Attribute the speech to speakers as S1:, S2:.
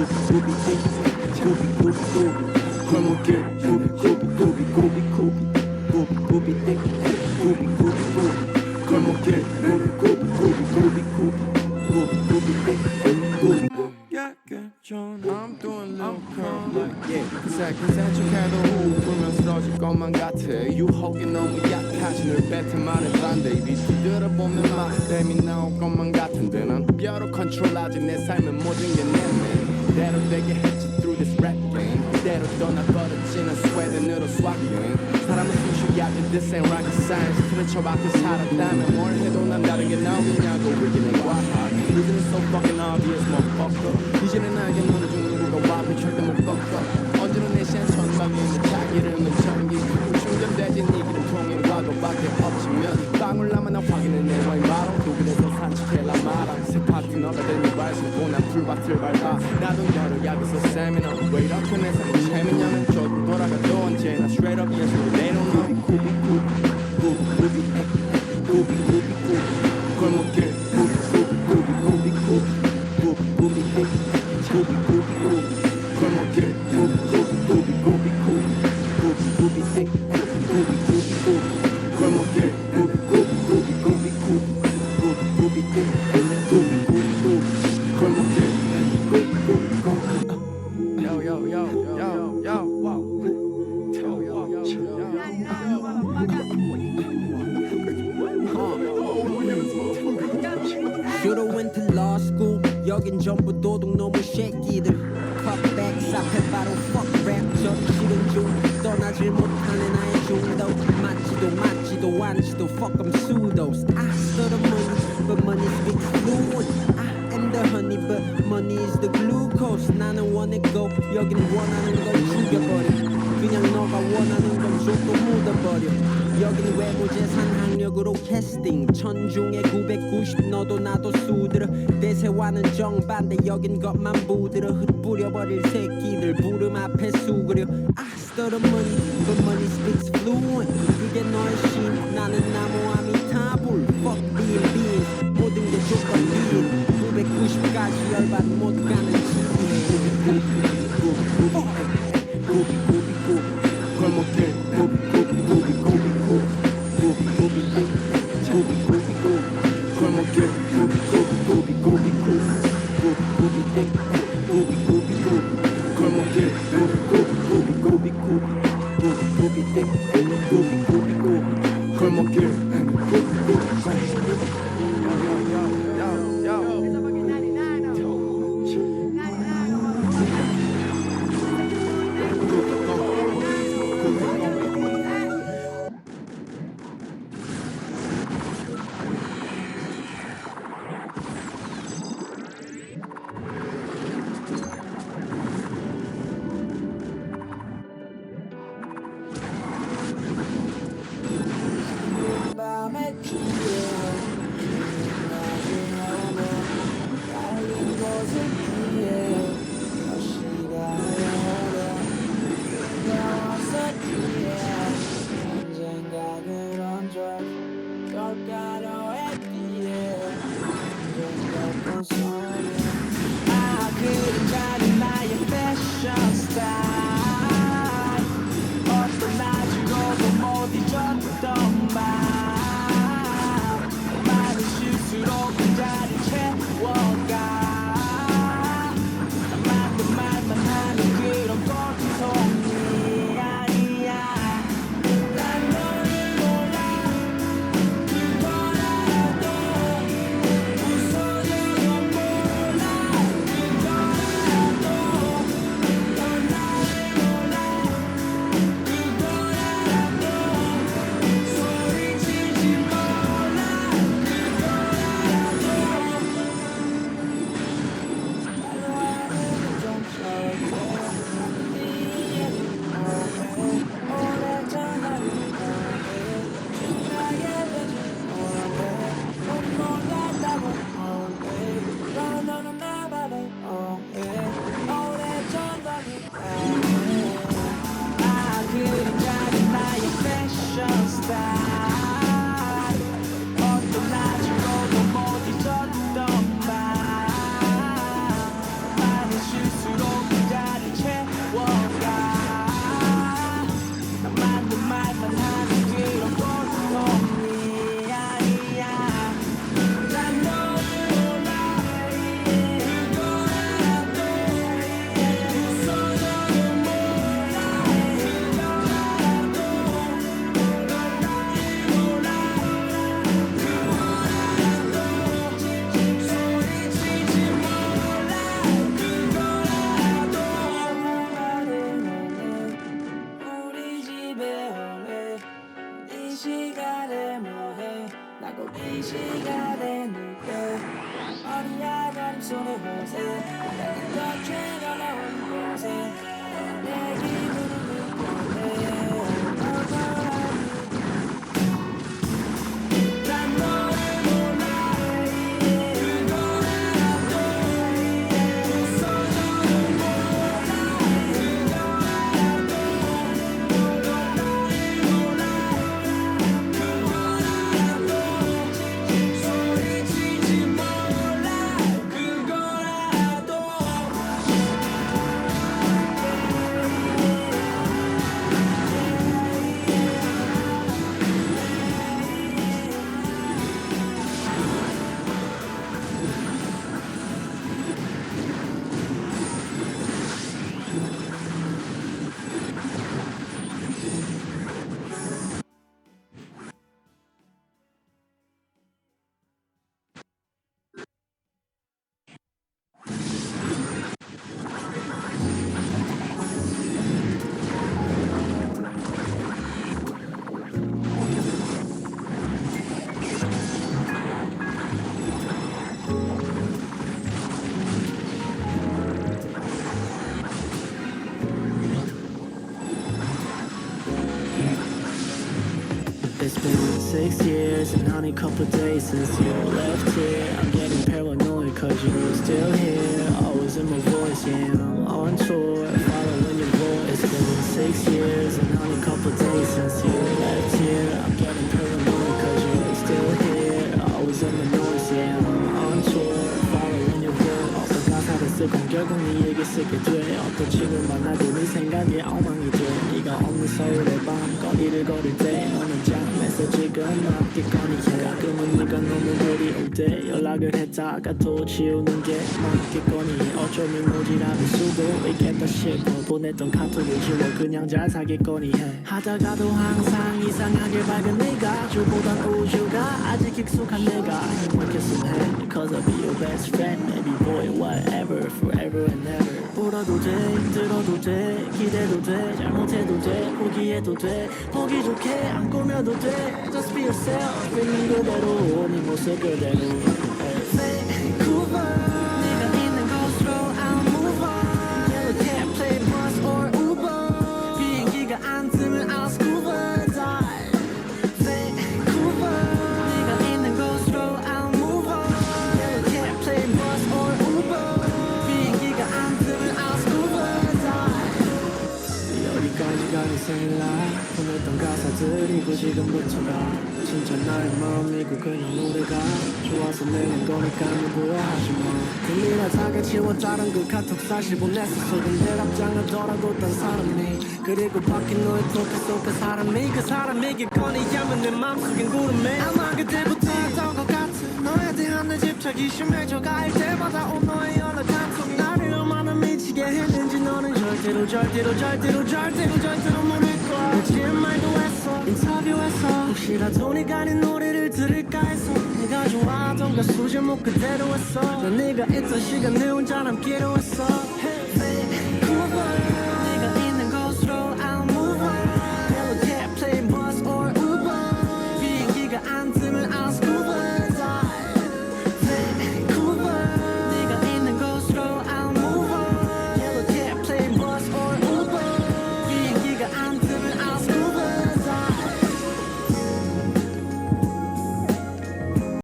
S1: Goopy, goopy, goopy, goopy, goopy, goopy. Come on, get goopy, goopy, goopy, goopy. Curve like yeah. 그새 그새 척해도 후 불면 쓰러질 것만 같아 유혹이 너무 약하지 늘 뱉을만해 반대 입이 두드려보면 맛뱀이 나올 것만 같은데 난 뼈로 컨트롤하지 내 삶의 모든 게내맨 대로 되게 했지 through this rap game. 그대로 떠나버렸지는 스웨덴으로 swag 여행 사람은 수식야지 this ain't rocket science. 틀에 쳐박혀 살았다면 뭘 해도 난 다른 게 나오겠냐고 위기는 과학 Losing is so fucking obvious motherfucker. 이제는 나에게 무너진 와도 절대 못 꺾어 언제는 내 천방에 있는 자기를 멈춰기 충전되진 이 길을 통해 과거밖에 없지면 방울 남아 확인해 와이 마랑 독일에서 산책해라 마랑 새 파트너가 된이 발신고 난 풀밭을 밟아 나도 여러 약에서 세미나 왜 이렇게 내 삶이 재미냐면 조금 돌아가도 언제나 straight up 구비 구비 골목길 구비 yo, yo, yo, yo, yo.
S2: 여긴 전부 도둑놈의 새끼들 컵백스 앞에 바로 fuck rap 저리 싫은 중 떠나질 못하는 나의 중도 맞지도 맞지도 않지도 fuck I'm pseudos I stutter money but money speaks fluent I am the honey but money is the glucose 나는 원했고 여긴 원하는 걸 죽여버려 그냥 너가 원하는 건 족도 묻어버려. 여기는 외모재산 학력으로 캐스팅. 천중에 990 너도 나도 수들어. 대세와는 정반대 여긴 것만 부들어 흩뿌려버릴 새끼들 부름 앞에 수그려. money but money speaks fluent. 그게 너의 신 나는 나무 아미타불. Fuck being being 모든 게 조건 비인 990까지 열받 못 가는 지혜
S1: 골목길 고비 고비 고비 고비 고비 고비 고비 고비 고비 고비 골목길 고비 고비 고비 고비 고비 고비 고 I couldn't try to buy your fashion. 시간에 뭐해? 나 꼭 이
S2: 시간에
S3: 누구해 어디야? 난 손에 호세. 난너죄가 나온 곳에? 내 기분을 보내.
S4: Six years and only couple days since you left here. I'm getting paranoid cause you're still here. Always in my voice, yeah, I'm on tour. Following your voice. It's been six years and only couple days since you 가사를 쓰건 결국 네 얘기 쓰게 돼. 어떤 친구 만나도 네 생각이 엉망이 돼. 네가 없는 서울의 밤 거리를 걸을 때 너는 잠에서 지금 맞겠거니 해. 가끔은 네가 너무 그리울 때 연락을 했다가 또 지우는 게 맞겠거니 어쩌면 모지라는 수도 있겠다 싶어 보냈던 카톡을 지워 그냥 잘 사겠거니 해 하다가도 항상 이상하게 밝은 네가 주보단 우주가 아직 익숙한 내가 행복했음 해 Cause I'll be your best friend Maybe boy whatever forever and ever. 울어도 돼 들어도 돼 기대도 돼 잘못해도 돼 포기해도 돼 보기 좋게 안 꾸며도 돼. Just be yourself 있는 그대로 네 모습 그대로. Vancouver 지금 부터가 진짜 나의 마음이고 그냥 노래가 좋아서 내는 거니까 누구야 하지마. 들리나 다가 치워 자른 그 카톡 사실 보냈었어 근데 답장하더라고 딴 사람이 그리고 바뀐 너의 프로필 속그 사람이 그 사람이겠거니 하면 내 맘속엔 구름에. 아마 그때부터였던 것 같아 너에 대한 내 집착이 심해져 갈 때마다 온 너의 연락 한 얼마나 미치게 했는지 너는 절대로 절대로 절대로 절대로 절대로 모를 거야. 내 TMI도 했어 인터뷰했어. 혹시라도 네가 네 노래를 들을까 해서 네가 좋아하던 가수 제목 그대로 했어. 난 네가 있던 시간 내 혼자 남기로 했어. Hey.